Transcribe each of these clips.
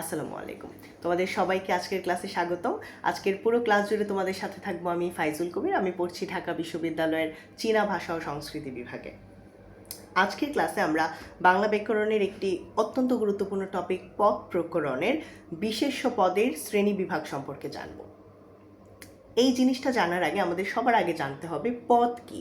আসসালামু আলাইকুম। তোমাদের সবাইকে আজকের ক্লাসে স্বাগতম। আজকের পুরো ক্লাস জুড়ে তোমাদের সাথে থাকব আমি ফাইজুল কবির। আমি পড়ছি ঢাকা বিশ্ববিদ্যালয়ের চীনা ভাষা ও সংস্কৃতি বিভাগে। আজকের ক্লাসে আমরা বাংলা ব্যাকরণের একটি অত্যন্ত গুরুত্বপূর্ণ টপিক পদ প্রকরণের বিশেষ্য পদের শ্রেণি বিভাগ সম্পর্কে জানব। এই জিনিসটা জানার আগে আমাদের সবার আগে জানতে হবে পদ কি।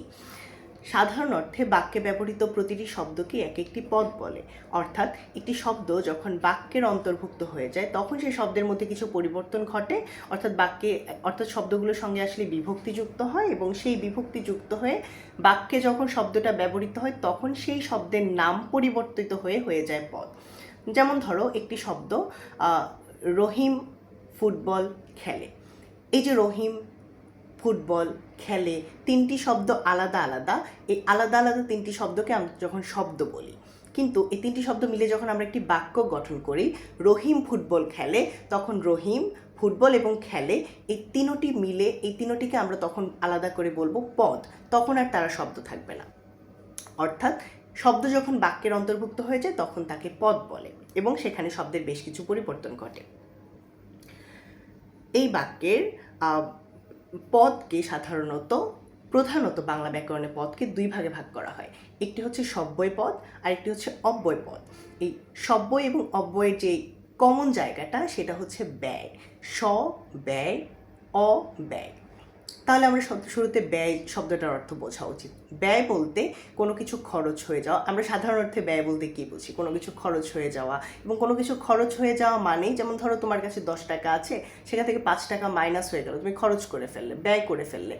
সাধারণ অর্থে বাক্যে ব্যবহৃত প্রতিটি শব্দকে এক একটি পদ বলে। অর্থাৎ একটি শব্দ যখন বাক্যের অন্তর্ভুক্ত হয়ে যায়, তখন সেই শব্দের মধ্যে কিছু পরিবর্তন ঘটে। অর্থাৎ বাক্যে, অর্থাৎ শব্দগুলোর সঙ্গে আসলে বিভক্তি যুক্ত হয় এবং সেই বিভক্তি যুক্ত হয়ে বাক্যে যখন শব্দটা ব্যবহৃত হয়, তখন সেই শব্দের নাম পরিবর্তিত হয়ে হয়ে যায় পদ। যেমন ধরো, একটি শব্দ রহিম ফুটবল খেলে। এই যে রহিম ফুটবল, খেলে তিনটি শব্দ আলাদা আলাদা। এই আলাদা আলাদা তিনটি শব্দকে আমরা যখন শব্দ বলি, কিন্তু এই তিনটি শব্দ মিলে যখন আমরা একটি বাক্য গঠন করি, রহিম ফুটবল খেলে, তখন রহিম ফুটবল এবং খেলে এই তিনোটি মিলে, এই তিনোটিকে আমরা তখন আলাদা করে বলব পদ। তখন আর তারা শব্দ থাকবে না। অর্থাৎ শব্দ যখন বাক্যের অন্তর্ভুক্ত হয়ে যায়, তখন তাকে পদ বলে এবং সেখানে শব্দের বেশ কিছু পরিবর্তন ঘটে। এই বাক্যের পদকে সাধারণত, প্রধানত বাংলা ব্যাকরণের পদকে দুই ভাগে ভাগ করা হয়। একটি হচ্ছে সব্যয় পদ আর একটি হচ্ছে অব্যয় পদ। এই সব্যয় এবং অব্যয়ের যে কমন জায়গাটা, সেটা হচ্ছে ব্যয়। স, ব্যয় অব্যয় ব্যয়। তাহলে আমরা শব্দ শুরুতে ব্যয় শব্দটার অর্থ বোঝা উচিত। ব্যয় বলতে কোনো কিছু খরচ হয়ে যাওয়া, আমরা সাধারণ অর্থে ব্যয় বলতে কী বুঝি? কোনো কিছু খরচ হয়ে যাওয়া এবং কোনো কিছু খরচ হয়ে যাওয়া মানেই যেমন ধরো তোমার কাছে দশ টাকা আছে, সেখান থেকে পাঁচ টাকা মাইনাস হয়ে গেল, তুমি খরচ করে ফেললে, ব্যয় করে ফেললে।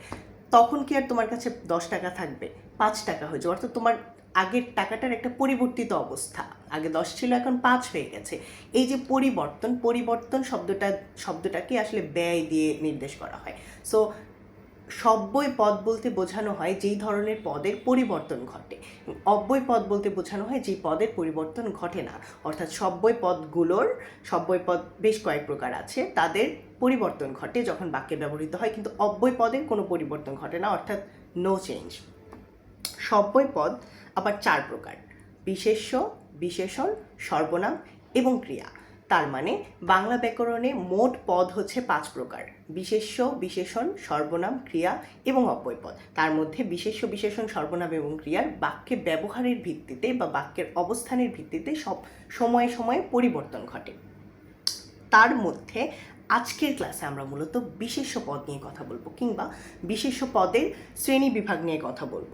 তখন কি আর তোমার কাছে দশ টাকা থাকবে? পাঁচ টাকা হয়ে যাবে। অর্থাৎ তোমার আগের টাকাটার একটা পরিবর্তিত অবস্থা। আগে দশ ছিল, এখন পাঁচ হয়ে গেছে। এই যে পরিবর্তন পরিবর্তন শব্দটা, শব্দটাকে আসলে ব্যয় দিয়ে নির্দেশ করা হয়। সো সব্যয় পদ বলতে বোঝানো হয় যেই ধরনের পদের পরিবর্তন ঘটে। অব্যয় পদ বলতে বোঝানো হয় যেই পদের পরিবর্তন ঘটে না। অর্থাৎ সব্যয় পদগুলোর সব্যয় পদ বেশ কয়েক প্রকার আছে, তাদের পরিবর্তন ঘটে যখন বাক্যে ব্যবহৃত হয়, কিন্তু অব্যয় পদের কোনো পরিবর্তন ঘটে না, অর্থাৎ নো চেঞ্জ সব্যয় পদ আবার চার প্রকার, বিশেষ্য, বিশেষণ, সর্বনাম এবং ক্রিয়া। তার মানে বাংলা ব্যাকরণে মোট পদ হচ্ছে পাঁচ প্রকার। বিশেষ্য, বিশেষণ, সর্বনাম, ক্রিয়া এবং অব্যয় পদ তার মধ্যে বিশেষ্য, বিশেষণ, সর্বনাম এবং ক্রিয়ার বাক্যে ব্যবহারের ভিত্তিতে বা বাক্যের অবস্থানের ভিত্তিতে সব সময়ে সময়ে পরিবর্তন ঘটে। তার মধ্যে আজকের ক্লাসে আমরা মূলত বিশেষ্য পদ নিয়ে কথা বলব কিংবা বিশেষ্য পদের শ্রেণি বিভাগ নিয়ে কথা বলব।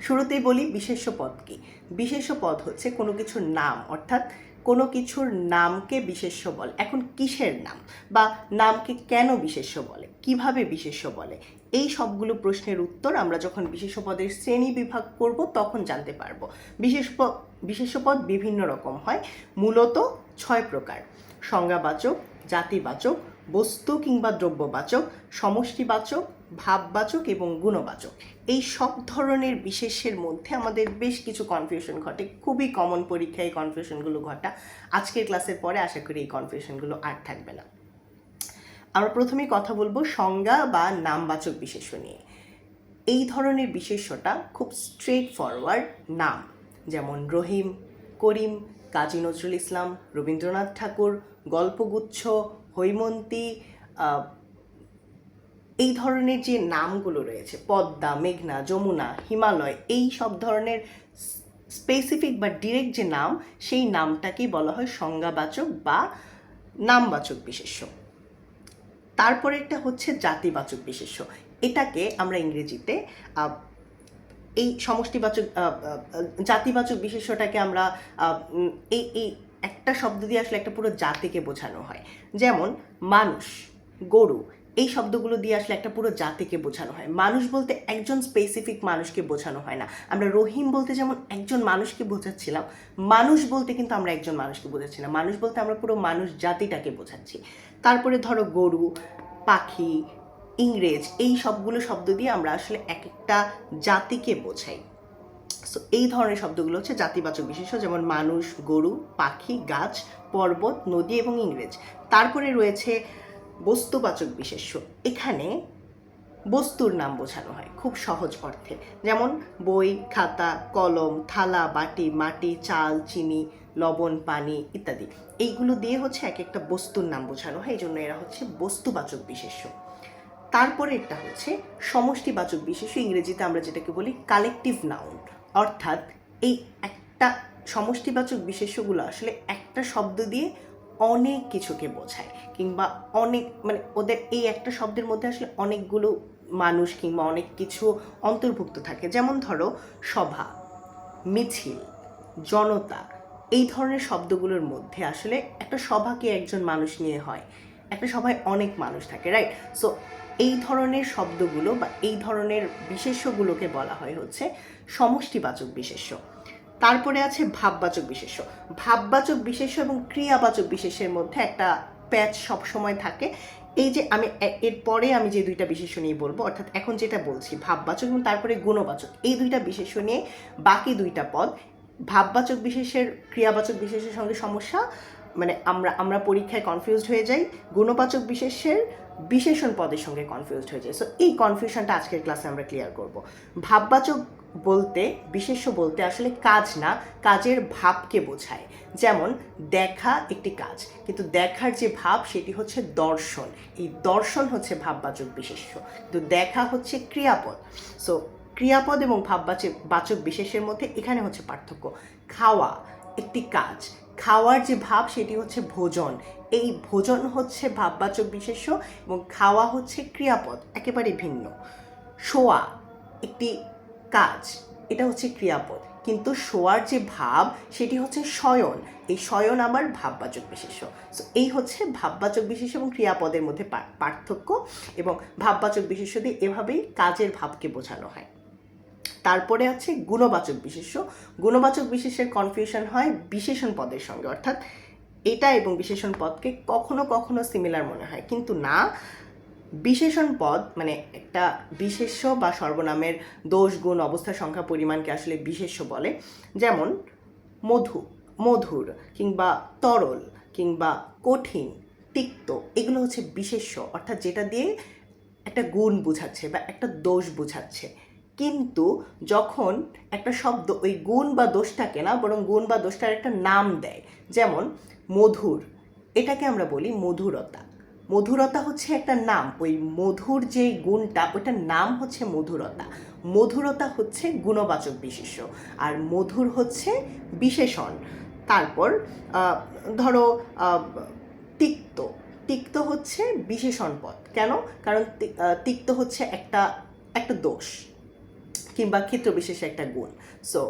শুরুতেই বলি বিশেষ্য পদ কি? বিশেষ্য পদ হচ্ছে কোনো কিছুর নাম, অর্থাৎ কোনো কিছুর নামকে বিশেষ্য বলে। এখন কিসের নাম? বা নামকে কেন বিশেষ্য বলে? কীভাবে বিশেষ্য বলে? এই সবগুলো প্রশ্নের উত্তর আমরা যখন বিশেষ্য পদের শ্রেণি বিভাগ করব, তখন জানতে পারব। বিশেষ বিশেষ্য পদ বিভিন্ন রকম হয়। মূলত ছয় প্রকার। সংজ্ঞাবাচক, জাতিবাচক, বস্তু কিংবা দ্রব্যবাচক, সমষ্টিবাচক ভাববাচক এবং গুণবাচক। এই সব ধরনের বিশেষের মধ্যে আমাদের বেশ কিছু কনফিউশন ঘটে। খুবই কমন পরীক্ষায় এই কনফিউশনগুলো ঘটা। আজকের ক্লাসের পরে আশা করি এই কনফিউশনগুলো আর থাকবে না। আমরা প্রথমে কথা বলব সংজ্ঞা বা নামবাচক বিশেষ্য নিয়ে। এই ধরনের বিশেষ্যটা খুব স্ট্রেট ফরওয়ার্ড নাম। যেমন রহিম, করিম, কাজী নজরুল ইসলাম, রবীন্দ্রনাথ ঠাকুর, গল্পগুচ্ছ, হৈমন্তী এই ধরনের যে নামগুলো রয়েছে, পদ্মা, মেঘনা, যমুনা, হিমালয়, এই সব ধরনের স্পেসিফিক বা ডিরেক্ট যে নাম, সেই নামটাকেই বলা হয় সংজ্ঞাবাচক বা নামবাচক বিশেষ্য। তারপরে একটা হচ্ছে জাতিবাচক বিশেষ্য। এটাকে আমরা ইংরেজিতে এই সমষ্টিবাচক জাতিবাচক বিশেষ্যটাকে আমরা এই এই একটা শব্দ দিয়ে আসলে একটা পুরো জাতিকে বোঝানো হয়। যেমন, মানুষ, গরু এই শব্দগুলো দিয়ে আসলে একটা পুরো জাতিকে বোঝানো হয়। মানুষ বলতে একজন স্পেসিফিক মানুষকে বোঝানো হয় না। আমরা রহিম বলতে যেমন একজন মানুষকে বোঝাচ্ছিলাম, মানুষ বলতে কিন্তু আমরা একজন মানুষকে বোঝাচ্ছি না। মানুষ বলতে আমরা পুরো মানুষ জাতিটাকে বোঝাচ্ছি। তারপরে ধরো গরু, পাখি, ইংরেজ, এই সবগুলো শব্দ দিয়ে আমরা আসলে এক একটা জাতিকে বোঝাই। সো এই ধরনের শব্দগুলো হচ্ছে জাতিবাচক বিশেষ্য, যেমন মানুষ, গরু, পাখি, গাছ, পর্বত, নদী এবং ইংরেজ। তারপরে রয়েছে বস্তুবাচক বিশেষ্য। এখানে বস্তুর নাম বোঝানো হয় খুব সহজ অর্থে। যেমন বই, খাতা, কলম, থালা, বাটি, মাটি, চাল, চিনি, লবণ, পানি ইত্যাদি। এইগুলো দিয়ে হচ্ছে এক একটা বস্তুর নাম বোঝানো হয় এই জন্য এরা হচ্ছে বস্তুবাচক বিশেষ্য। তারপরে এটা হচ্ছে সমষ্টিবাচক বিশেষ্য, ইংরেজিতে আমরা যেটাকে বলি কালেকটিভ নাউন অর্থাৎ এই একটা সমষ্টিবাচক বিশেষ্যগুলো আসলে একটা শব্দ দিয়ে অনেক কিছুকে বোঝায় কিংবা অনেক মানে ওদের এই একটা শব্দের মধ্যে আসলে অনেকগুলো মানুষ কিংবা অনেক কিছু অন্তর্ভুক্ত থাকে। যেমন ধরো, সভা, মিছিল, জনতা, এই ধরনের শব্দগুলোর মধ্যে আসলে একটা সভাকে একজন মানুষ নিয়ে হয়। একটা সভায় অনেক মানুষ থাকে রাইট সো এই ধরনের শব্দগুলো বা এই ধরনের বিশেষ্যগুলোকে বলা হয় হচ্ছে সমষ্টিবাচক বিশেষ্য। তারপরে আছে ভাববাচক বিশেষ্য। ভাববাচক বিশেষ্য এবং ক্রিয়াবাচক বিশেষের মধ্যে একটা প্যাচ সবসময় থাকে। এই যে আমি এরপরে আমি যে দুইটা বিশেষ্য নিয়ে বলব, অর্থাৎ এখন যেটা বলছি, ভাববাচক এবং তারপরে গুণবাচক, এই দুইটা বিশেষ্য নিয়ে বাকি দুইটা পদ, ভাববাচক বিশেষের ক্রিয়াবাচক বিশেষের সঙ্গে সমস্যা মানে আমরা আমরা পরীক্ষায় কনফিউজড হয়ে যাই গুণবাচক বিশেষের বিশেষণ পদের সঙ্গে কনফিউজড হয়ে যায় সো এই কনফিউশনটা আজকের ক্লাসে আমরা ক্লিয়ার করব। ভাববাচক বলতে, বিশেষ্য বলতে আসলে কাজ না, কাজের ভাবকে বোঝায়। যেমন, দেখা একটি কাজ। কিন্তু দেখার যে ভাব, সেটি হচ্ছে দর্শন। এই দর্শন হচ্ছে ভাববাচক বিশেষ্য। কিন্তু দেখা হচ্ছে ক্রিয়াপদ। সো ক্রিয়াপদ এবং ভাববাচক বাচক বিশেষের মধ্যে এখানে হচ্ছে পার্থক্য। খাওয়া একটি কাজ। খাওয়ার যে ভাব, সেটি হচ্ছে ভোজন। এই ভোজন হচ্ছে ভাববাচক বিশেষ্য এবং খাওয়া হচ্ছে ক্রিয়াপদ, একেবারে ভিন্ন। শোয়া একটি কাজ, এটা হচ্ছে ক্রিয়াপদ। কিন্তু শোয়ার যে ভাব, সেটি হচ্ছে শয়ন। এই শয়ন আমার ভাববাচক বিশেষ্য। সো এই হচ্ছে ভাববাচক বিশেষ্য এবং ক্রিয়াপদের মধ্যে পার্থক্য এবং ভাববাচক বিশেষ্য দিয়ে এভাবেই কাজের ভাবকে বোঝানো হয়। তারপরে আছে গুণবাচক বিশেষ্য। গুণবাচক বিশেষের কনফিউশন হয় বিশেষণ পদের সঙ্গে। অর্থাৎ এটা এবং বিশেষণ পদকে কখনো কখনো সিমিলার মনে হয়। কিন্তু না, বিশেষণ পদ মানে একটা বিশেষ্য বা সর্বনামের দোষ, গুণ অবস্থা সংখ্যা, পরিমাণকে আসলে বিশেষ্য বলে। যেমন মধু, মধুর কিংবা তরল কিংবা কঠিন, তিক্ত, এগুলো হচ্ছে বিশেষ্য। অর্থাৎ যেটা দিয়ে একটা গুণ বোঝাচ্ছে বা একটা দোষ বোঝাচ্ছে। কিন্তু যখন একটা শব্দ, ওই গুণ বা দোষটাকে না, বরং গুণ বা দোষটার একটা নাম দেয়, যেমন মধুর, এটাকে আমরা বলি মধুরতা। মধুরতা হচ্ছে একটা নাম, ওই মধুর যে গুণটা, ওইটার নাম হচ্ছে মধুরতা। মধুরতা হচ্ছে গুণবাচক বিশেষ্য, আর মধুর হচ্ছে বিশেষণ। তারপর ধরো তিক্ত তিক্ত হচ্ছে বিশেষণ পদ কেন? কারণ তিক্ত হচ্ছে একটা একটা দোষ। কিংবা ক্ষেত্রবিশেষে একটা গুণ। সো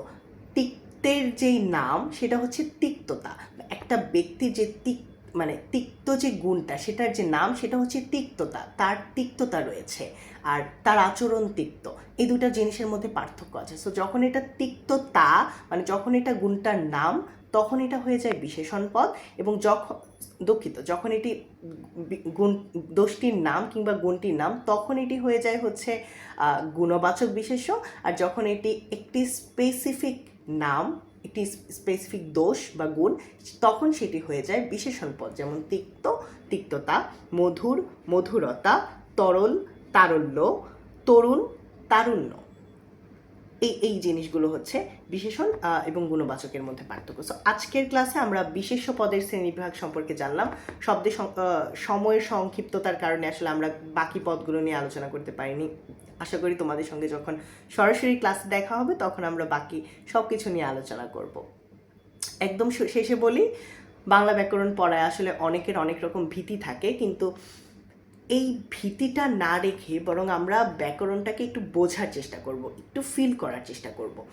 তিক্তের যেই নাম, সেটা হচ্ছে তিক্ততা। একটা ব্যক্তির যে তিক মানে তিক্ত যে গুণটা, সেটার যে নাম, সেটা হচ্ছে তিক্ততা। তার তিক্ততা রয়েছে আর তার আচরণ তিক্ত। এই দুটা জিনিসের মধ্যে পার্থক্য আছে। সো যখন এটা তিক্ততা মানে যখন এটা গুণটার নাম তখন এটা হয়ে যায় বিশেষণ পদ এবং যখন দুঃখিত, যখন এটি গুণ, দোষটির নাম কিংবা গুণটির নাম, তখন এটি হয়ে যায় হচ্ছে গুণবাচক বিশেষ্য। আর যখন এটি একটি স্পেসিফিক নাম, একটি স্পেসিফিক দোষ বা গুণ, তখন সেটি হয়ে যায় বিশেষণ পদ, যেমন তিক্ত, তিক্ততা, মধুর, মধুরতা, তরল, তারল্য, তরুণ, তারুণ্য। এই এই জিনিসগুলো হচ্ছে বিশেষণ এবং গুণবাচকের মধ্যে পার্থক্য। সো আজকের ক্লাসে আমরা বিশেষ্য পদের শ্রেণীবিভাগ সম্পর্কে জানলাম। শব্দের সময়ের সংক্ষিপ্ততার কারণে আসলে আমরা বাকি পদগুলো নিয়ে আলোচনা করতে পারিনি। আশা করি তোমাদের সঙ্গে যখন সরাসরি ক্লাসে দেখা হবে, তখন আমরা বাকি সব কিছু নিয়ে আলোচনা করব। একদম শেষে বলি, বাংলা ব্যাকরণ পড়ায় আসলে অনেকের অনেক রকম ভীতি থাকে, কিন্তু এই ভীতিটা না রেখে বরং আমরা ব্যাকরণটাকে একটু বোঝার চেষ্টা করব, একটু ফিল করার চেষ্টা করব।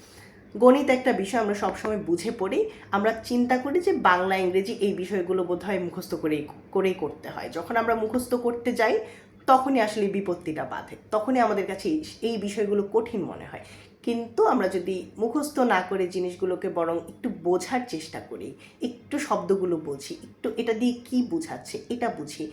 গণিত একটা বিষয়, আমরা সবসময় বুঝে পড়ি। আমরা চিন্তা করি যে বাংলা, ইংরেজি এই বিষয়গুলো বোধহয় মুখস্থ করেই করেই করতে হয়। যখন আমরা মুখস্থ করতে যাই, তখনই আসলে বিপত্তিটা বাধে। তখনই আমাদের কাছে এই- এই বিষয়গুলো কঠিন মনে হয়। কিন্তু আমরা যদি মুখস্থ না করে জিনিসগুলোকে বরং একটু বোঝার চেষ্টা করি, একটু শব্দগুলো বুঝি, একটু এটা দিয়ে কি বোঝাচ্ছে, এটা বুঝি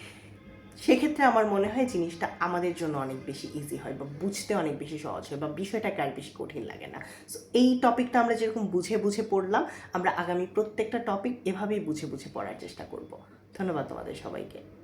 সেক্ষেত্রে আমার মনে হয় জিনিসটা আমাদের জন্য অনেক বেশি ইজি হয় বা বুঝতে অনেক বেশি সহজ হয় বা বিষয়টাকে আর বেশি কঠিন লাগে না। সো এই টপিকটা আমরা যেরকম বুঝে বুঝে পড়লাম, আমরা আগামী প্রত্যেকটা টপিক এভাবেই বুঝে বুঝে পড়ার চেষ্টা করব। ধন্যবাদ তোমাদের সবাইকে।